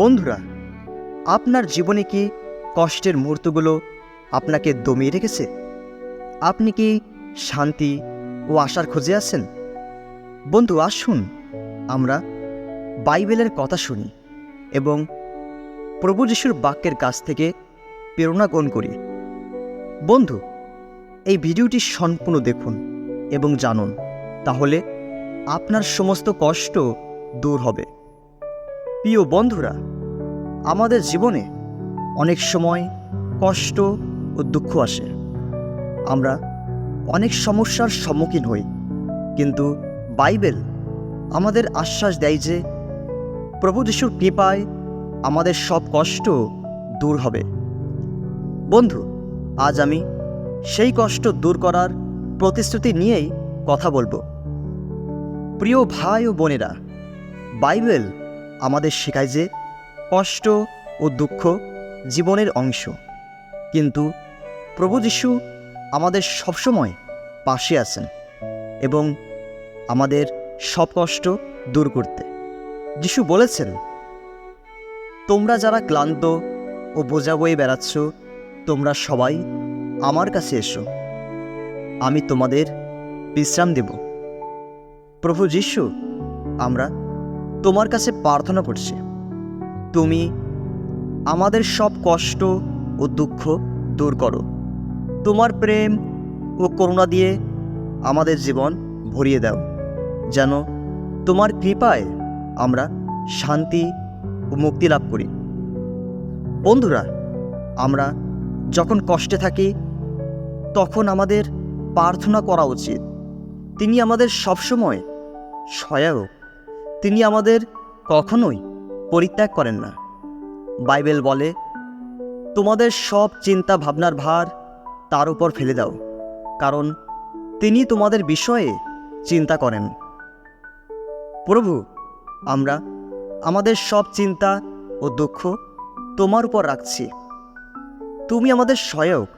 বন্ধুরা, আপনার জীবনে কি কষ্টের মুহূর্তগুলো আপনাকে দমিয়ে রেখেছে? আপনি কি শান্তি ও আশার খোঁজে আছেন? বন্ধু, আসুন, আমরা বাইবেলের কথা শুনি এবং প্রভু যিশুর বাক্যের কাছ থেকে প্রেরণা গ্রহণ করি। বন্ধু, এই ভিডিওটি সম্পূর্ণ দেখুন এবং জানুন, তাহলে আপনার সমস্ত কষ্ট দূর হবে। প্রিয় বন্ধুরা, আমাদের জীবনে অনেক সময় কষ্ট ও দুঃখ আসে। আমরা অনেক সমস্যার সম্মুখীন হই, কিন্তু বাইবেল আমাদের আশ্বাস দেয় যে প্রভু যিশুর কৃপায় আমাদের সব কষ্ট দূর হবে। বন্ধু, আজ আমি সেই কষ্ট দূর করার প্রতিশ্রুতি নিয়েই কথা বলব। প্রিয় ভাই ও বোনেরা, বাইবেল আমাদের শেখায় যে কষ্ট ও দুঃখ জীবনের অংশ। কিন্তু প্রভু যিশু আমাদের সবসময় পাশে আছেন এবং আমাদের সব কষ্ট দূর করতে। যিশু বলেছেন, তোমরা যারা ক্লান্ত ও বোঝা বয়ে বেড়াচ্ছ, তোমরা সবাই আমার কাছে এসো। আমি তোমাদের বিশ্রাম দেব। প্রভু যিশু, আমরা তোমার কাছে প্রার্থনা করছি। তুমি আমাদের সব কষ্ট ও দুঃখ দূর করো। তোমার প্রেম ও করুণা দিয়ে আমাদের জীবন ভরিয়ে দাও। যেন তোমার কৃপায় আমরা শান্তি ও মুক্তি লাভ করি। বন্ধুরা, আমরা যখন কষ্টে থাকি, তখন আমাদের প্রার্থনা করা উচিত। তিনি আমাদের সবসময় সহায়ক। তিনি আমাদের কখনোই পরিত্যাগ করেন না। বাইবেল বলে, তোমাদের সব চিন্তা ভাবনার ভার তার উপর ফেলে দাও, কারণ তিনি তোমাদের বিষয়ে চিন্তা করেন। প্রভু, আমরা আমাদের সব চিন্তা ও দুঃখ তোমার উপর রাখছি। তুমি আমাদের সহায়ক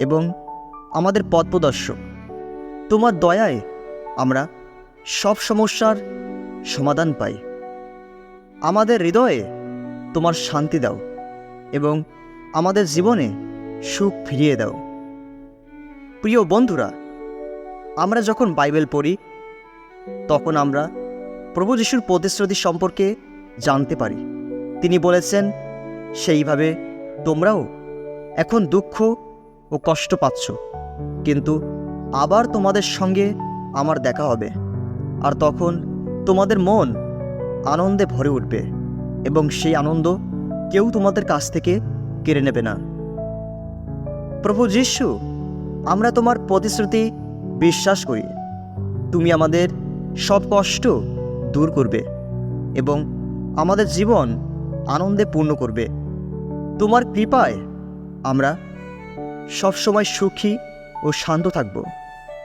এবং আমাদের পথ প্রদর্শক তোমার দয়ায় আমরা সব সমস্যার সমাধান পাই। আমাদের হৃদয়ে তোমার শান্তি দাও এবং আমাদের জীবনে সুখ ফিরিয়ে দাও। প্রিয় বন্ধুরা, আমরা যখন বাইবেল পড়ি, তখন আমরা প্রভু যিশুর প্রতিশ্রুতি সম্পর্কে জানতে পারি। তিনি বলেছেন, সেইভাবে তোমরাও এখন দুঃখ ও কষ্ট পাচ্ছ, কিন্তু আবার তোমাদের সঙ্গে আমার দেখা হবে। আর তখন তোমাদের মন আনন্দে ভরে উঠবে এবং সেই আনন্দ কেউ তোমাদের কাছ থেকে কেড়ে নেবে না। প্রভু যিশু, আমরা তোমার প্রতিশ্রুতি বিশ্বাস করি। তুমি আমাদের সব কষ্ট দূর করবে এবং আমাদের জীবন আনন্দে পূর্ণ করবে। তোমার কৃপায় আমরা সবসময় সুখী ও শান্ত থাকব।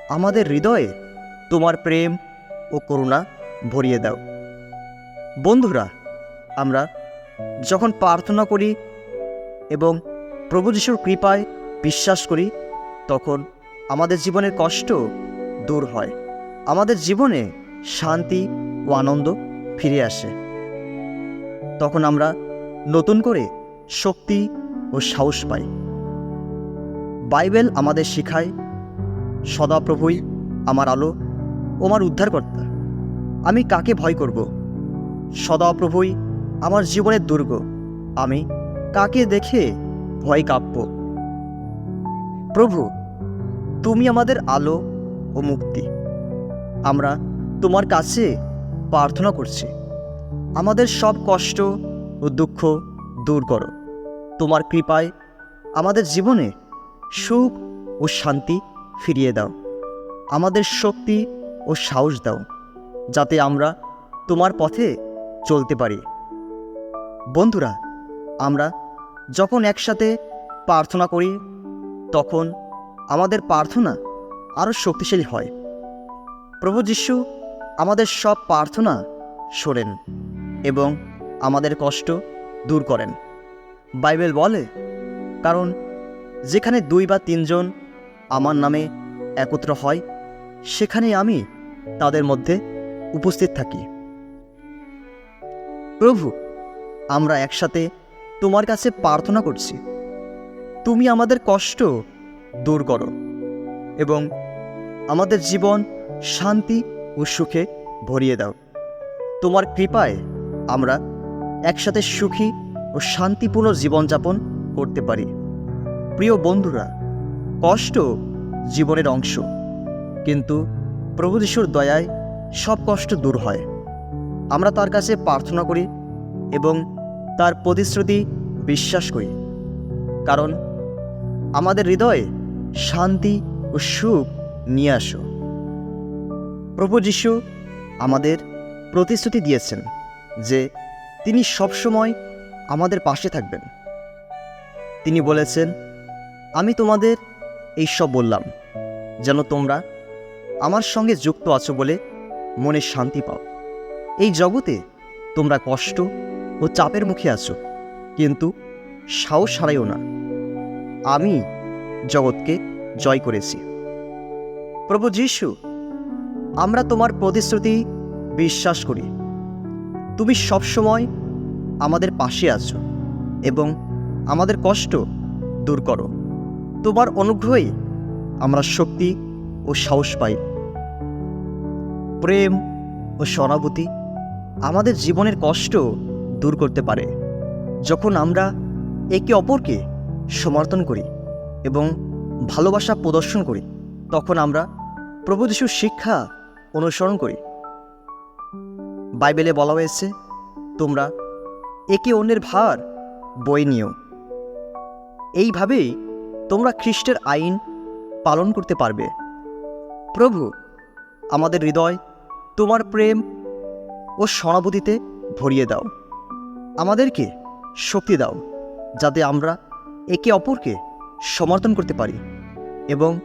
আমাদের হৃদয়ে তোমার প্রেম ও করুণা ভরিয়ে দাও। বন্ধুরা, আমরা যখন প্রার্থনা করি এবং প্রভু যিশুর কৃপায় বিশ্বাস করি, তখন আমাদের জীবনের কষ্ট দূর হয়। আমাদের জীবনে শান্তি ও আনন্দ ফিরে আসে। তখন আমরা নতুন করে শক্তি ও সাহস পাই। বাইবেল আমাদের শেখায়, সদাপ্রভুই আমার আলো ও আমার উদ্ধারকর্তা। আমি কাকে ভয় করব? সদাপ্রভুই আমার জীবনের দুর্গ। আমি কাকে দেখে ভয় কাঁপব? প্রভু, তুমি আমাদের আলো ও মুক্তি। আমরা তোমার কাছে প্রার্থনা করছি। আমাদের সব কষ্ট ও দুঃখ দূর করো। তোমার কৃপায় আমাদের জীবনে সুখ ও শান্তি ফিরিয়ে দাও। আমাদের শক্তি ও সাহস দাও। যাতে আমরা তোমার পথে চলতে পারি। বন্ধুরা, আমরা যখন একসাথে প্রার্থনা করি, তখন আমাদের প্রার্থনা আরও শক্তিশালী হয়। প্রভু যিশু আমাদের সব প্রার্থনা শোনেন এবং আমাদের কষ্ট দূর করেন। বাইবেল বলে, কারণ যেখানে দুই বা তিনজন আমার নামে একত্র হয় সেখানে আমি তাদের মধ্যে উপস্থিত থাকি। প্রভু, আমরা একসাথে তোমার কাছে প্রার্থনা করছি। তুমি আমাদের কষ্ট দূর করো এবং আমাদের জীবন শান্তি ও সুখে ভরিয়ে দাও। তোমার কৃপায় আমরা একসাথে সুখী ও শান্তিপূর্ণ জীবনযাপন করতে পারি। প্রিয় বন্ধুরা, কষ্ট জীবনের অংশ। কিন্তু প্রভু যিশুর দয়ায় সব কষ্ট দূর হয়। আমরা তার কাছে প্রার্থনা করি এবং তার প্রতিশ্রুতি বিশ্বাস করি। কারণ আমাদের হৃদয়ে শান্তি ও সুখ নিয়ে আসো। প্রভু যিশু আমাদের প্রতিশ্রুতি দিয়েছেন যে তিনি সবসময় আমাদের পাশে থাকবেন। তিনি বলেছেন, আমি তোমাদের এই সব বললাম, যেন তোমরা আমার সঙ্গে যুক্ত আছো বলে মনে শান্তি পাও। এই জগতে তোমরা কষ্ট ও চাপের মুখে আছো, কিন্তু সাহস হারাইও না। আমি জগৎকে জয় করেছি। প্রভু যিশু, আমরা তোমার প্রতিশ্রুতি বিশ্বাস করি। তুমি সবসময় আমাদের পাশে আছো এবং আমাদের কষ্ট দূর করো। তোমার অনুগ্রহে আমরা শক্তি ও সাহস পাই। প্রেম ও সহানুভূতি আমাদের জীবনের কষ্ট দূর করতে পারে যখন আমরা একে অপরকে সমর্থন করি এবং ভালোবাসা প্রদর্শন করি, তখন আমরা প্রভু যিশুর শিক্ষা অনুসরণ করি। বাইবেলে বলা হয়েছে, তোমরা একে অন্যের ভার বই নিও। এইভাবেই তোমরা খ্রিস্টের আইন পালন করতে পারবে। প্রভু আমাদের হৃদয় তোমার প্রেম ও সহানুভূতিতে ভরিয়ে দাও। আমাদেরকে শক্তি দাও, যাতে আমরা একে অপরকে সমর্থন করতে পারি এবং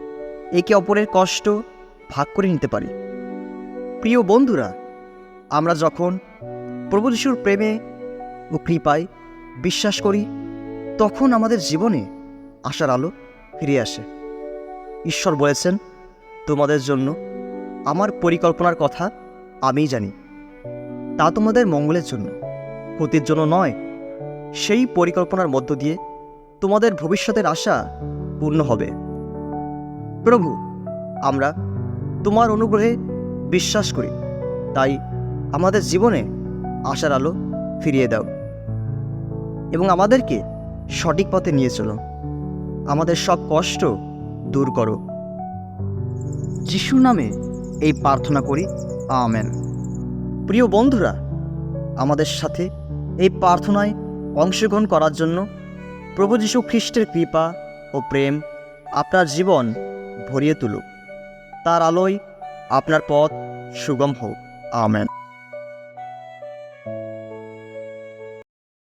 একে অপরের কষ্ট ভাগ করে নিতে পারি। প্রিয় বন্ধুরা, আমরা যখন প্রভু যিশুর প্রেমে ও কৃপায় বিশ্বাস করি, তখন আমাদের জীবনে আশার আলো ফিরে আসে। ঈশ্বর বলেছেন, তোমাদের জন্য আমার পরিকল্পনার কথা আমিই জানি। তা তোমাদের মঙ্গলের জন্য, ক্ষতির জন্য নয়, সেই পরিকল্পনার মধ্য দিয়ে তোমাদের ভবিষ্যতের আশা পূর্ণ হবে। প্রভু, আমরা তোমার অনুগ্রহে বিশ্বাস করি, তাই আমাদের জীবনে আশার আলো ফিরিয়ে দাও এবং আমাদেরকে সঠিক পথে নিয়ে চলো। আমাদের সব কষ্ট দূর করো। যিশুর নামে এই প্রার্থনা করি। আমেন। প্রিয় বন্ধুরা, আমাদের সাথে এই প্রার্থনায় অংশগ্রহণ করার জন্য প্রভু যীশু খ্রিস্টের কৃপা ও প্রেম আপনার জীবন ভরিয়ে তুলুক। তার আলোয় আপনার পথ সুগম হোক। আমেন।